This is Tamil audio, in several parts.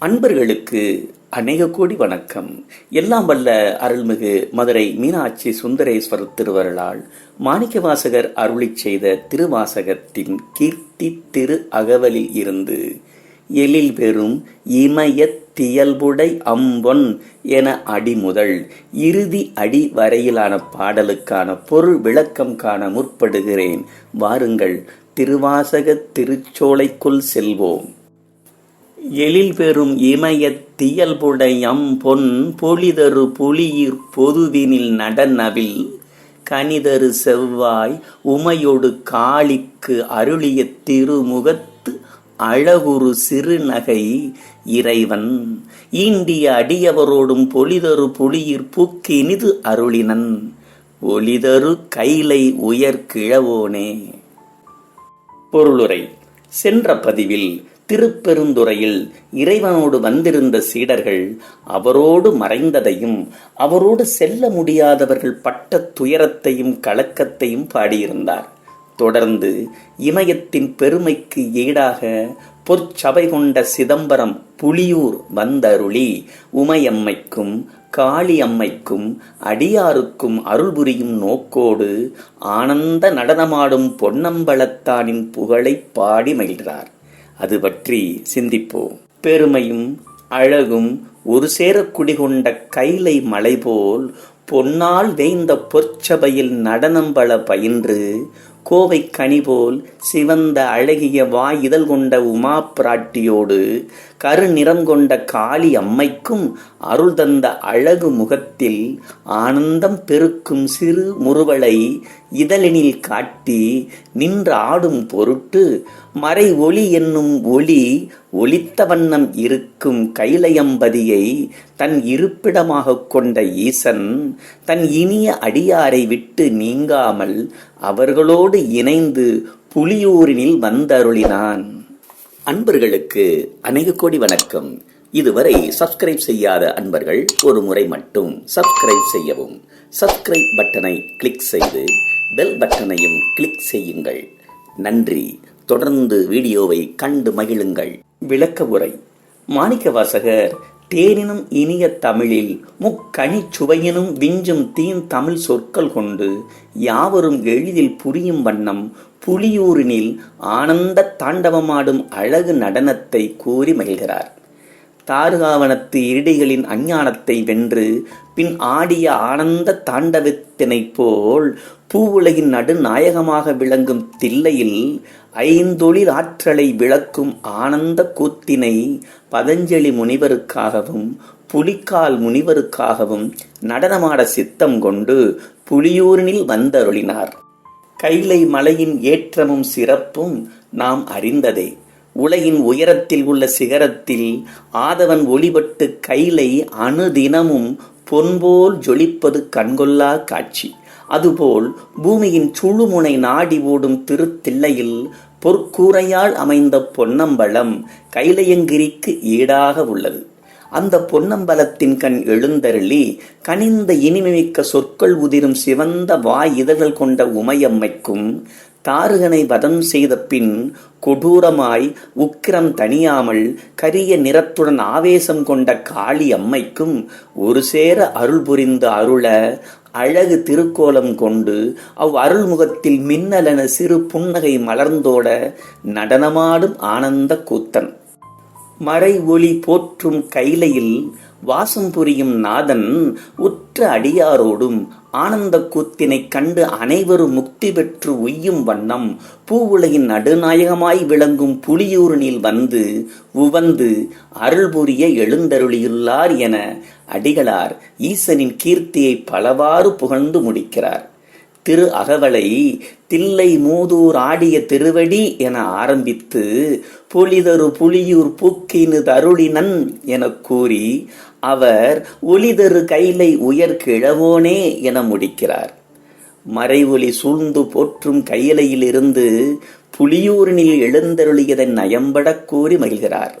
அன்பர்களுக்கு அநேக கோடி வணக்கம். எல்லாம் வல்ல அருள்மிகு மதுரை மீனாட்சி சுந்தரேஸ்வரர் திருவருளால் மாணிக்கவாசகர் அருளிச் செய்த திருவாசகத்தின் கீர்த்தி திரு அகவலில் இருந்து எழில் பெறும் இமயத் தியல்புடை அம்பொன் என அடி முதல் இறுதி அடி வரையிலான பாடலுக்கான பொருள் விளக்கம் காண முற்படுகிறேன். வாருங்கள் திருவாசக திருச்சோலைக்குள் செல்வோம். எழில் பெறும் இமயத் தியல்புடையம் பொன் பொலிதரு புலியிற் பொதுவினில் நடனவில் கனிதரு செவ்வாய் உமையொடு காளிக்கு அருளிய திருமுகத்து அழகுரு சிறுநகை இறைவன். ஈண்டிய அடியவரோடும் பொலிதரு புலியிற் புக்கினிது அருளினன். ஒளிதரு கைலை உயர் கிழவோனே பொருளுரை. சென்ற பதிவில் திருப்பெருந்துறையில் இறைவனோடு வந்திருந்த சீடர்கள் அவரோடு மறைந்ததையும் அவரோடு செல்ல முடியாதவர்கள் பட்ட துயரத்தையும் கலக்கத்தையும் பாடியிருந்தார். தொடர்ந்து இமயத்தின் பெருமைக்கு ஈடாக பொற்சபை கொண்ட சிதம்பரம் புலியூர் வந்தருளி உமையம்மைக்கும் காளி அம்மைக்கும் அடியாருக்கும் அருள் புரியும் நோக்கோடு ஆனந்த நடனமாடும் பொன்னம்பலத்தானின் புகழை பாடி மகிழ்கிறார். அது பற்றி சிந்திப்போம். பெருமையும் அழகும் ஒரு சேர குடிகொண்ட கைலை மலை போல் பொன்னால் வேய்ந்த பொற்சபையில் நடனம்பல பயின்று கோவை கனி போல் சிவந்த அழகிய வாய் இதழ் கொண்ட உமா பிராட்டியோடு கருநிறம் கொண்ட காளி அம்மைக்கும் அருள் தந்த அழகு முகத்தில் ஆனந்தம் பெருக்கும் சிறு முறுவலை இதழினில் காட்டி நின்று ஆடும் பொருட்டு மறை ஒளி என்னும் ஒளி ஒளித்த வண்ணம் இருக்கும் கைலையம்பதியை தன் இருப்பிடமாக கொண்ட ஈசன் தன் இனிய அடியாரை விட்டு நீங்காமல் அவர்களோடு இணைந்து புலியூரினில் வந்தருளினான். அன்பர்களுக்கு அநேக கோடி வணக்கம். இதுவரை சப்ஸ்கிரைப் செய்யாத அன்பர்கள் ஒரு முறை மட்டும் சப்ஸ்கிரைப் செய்யவும். சப்ஸ்கிரைப் பட்டனை கிளிக் செய்து பெல் பட்டனையும் கிளிக் செய்யுங்கள். நன்றி. தொடர்ந்து வீடியோவை கண்டு மகிழுங்கள். விளக்க உரை. மாணிக்க வாசகர் தேனினும் இனிய தமிழில் முக்கணி சுவையினும் விஞ்சும் தீன் தமிழ் சொற்கள் கொண்டு யாவரும் எளிதில் புரியும் வண்ணம் புலியூரினில் ஆனந்த தாண்டவமாடும் அழகு நடனத்தை கூறி மகிழ்கிறார். தாருகாவனத்து இருடிகளின் அஞ்ஞானத்தை வென்று பின் ஆடிய ஆனந்த தாண்டவத்தினைப் போல் பூவுலகின் நடுநாயகமாக விளங்கும் தில்லையில் ஐந்தொழில் ஆற்றலை விளக்கும் ஆனந்த கூத்தினை பதஞ்சலி முனிவருக்காகவும் புலிக்கால் முனிவருக்காகவும் நடனமாட சித்தம் கொண்டு புலியூரினில் வந்தருளினார். கைலை மலையின் ஏற்றமும் சிறப்பும் நாம் அறிந்ததே. உலகின் உயரத்தில் உள்ள சிகரத்தில் ஆதவன் ஒளிபட்டு கைலை அணுதினமும் பொன்போல் ஜொலிப்பது கண்கொள்ளா காட்சி. அதுபோல் பூமியின் சுழுமுனை நாடி ஓடும் திருத்தில்லையில் பொற்கூரையால் அமைந்த பொன்னம்பலம் கைலையங்கிரிக்கு ஈடாக உள்ளது. அந்த பொன்னம்பலத்தின் கண் எழுந்தருளி கனிந்த இனிமைமிக்க சொற்கள் உதிரும் சிவந்த வாய் இதழ்கள் கொண்ட உமையம்மைக்கும் தாருகனை வதம் செய்த பின் கொடூரமாய் உக்கிரம் தணியாமல் கரிய நிறத்துடன் ஆவேசம் கொண்ட காளி அம்மைக்கும் ஒரு சேர அருள் புரிந்த அருள அழகு திருக்கோலம் கொண்டு அவ் அருள்முகத்தில் மின்னலென சிறு புன்னகை மலர்ந்தோட நடனமாடும் ஆனந்த கூத்தன். மறை ஒளி போற்றும் கைலையில் வாசம் புரியும் நாதன் உற்ற அடியாரோடும் ஆனந்த கூத்தினைக் கண்டு அனைவரும் முக்தி பெற்று உய்யும் வண்ணம் பூவுலகின் நடுநாயகமாய் விளங்கும் புலியூரனில் வந்து உவந்து அருள் புரிய எழுந்தருளியுள்ளார் என அடிகளார் ஈசனின் கீர்த்தியை பலவாறு புகழ்ந்து முடிக்கிறார். திரு அகவலை தில்லை மூதூர் ஆடிய திருவடி என ஆரம்பித்து புலிதரு புலியூர் பூக்கினு தருளினன் எனக் கூறி அவர் ஒளிதரு கைலை உயர் கிழவோனே என முடிக்கிறார். மறைவொலி சூழ்ந்து போற்றும் கையிலையிலிருந்து புலியூரினில் எழுந்தருளியதை நயம்படக் கூறி மகிழ்கிறார்.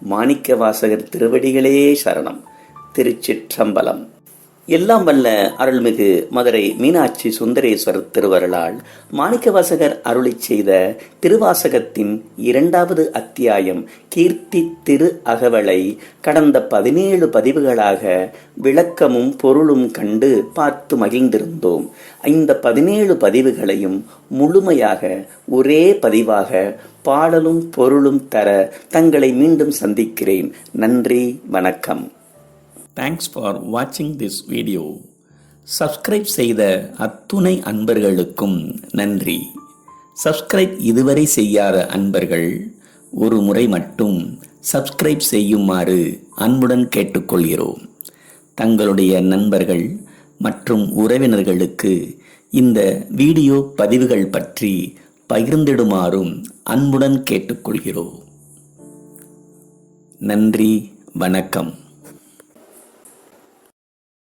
மாணிக்க வாசகர் திருவடிகளே சரணம். திருச்சிற்றம்பலம். எல்லாம் வல்ல அருள்மிகு மதுரை மீனாட்சி சுந்தரேஸ்வரர் திருவருளால் மாணிக்கவாசகர் அருளி செய்த திருவாசகத்தின் இரண்டாவது அத்தியாயம் கீர்த்தி திரு அகவலை கடந்த பதினேழு பதிவுகளாக விளக்கமும் பொருளும் கண்டு பார்த்து மகிழ்ந்திருந்தோம். இந்த பதினேழு பதிவுகளையும் முழுமையாக ஒரே பதிவாக பாடலும் பொருளும் தர தங்களை மீண்டும் சந்திக்கிறேன். நன்றி வணக்கம். தேங்க்ஸ் ஃபார் வாட்சிங் திஸ் வீடியோ சப்ஸ்கிரைப் செய்த அத்துணை அன்பர்களுக்கும் நன்றி. சப்ஸ்கிரைப் இதுவரை செய்யாத அன்பர்கள் ஒரு முறை மட்டும் சப்ஸ்கிரைப் செய்யுமாறு அன்புடன் கேட்டுக்கொள்கிறோம். தங்களுடைய நண்பர்கள் மற்றும் உறவினர்களுக்கு இந்த வீடியோ பதிவுகள் பற்றி பகிர்ந்திடுமாறும் அன்புடன் கேட்டுக்கொள்கிறோம். நன்றி வணக்கம்.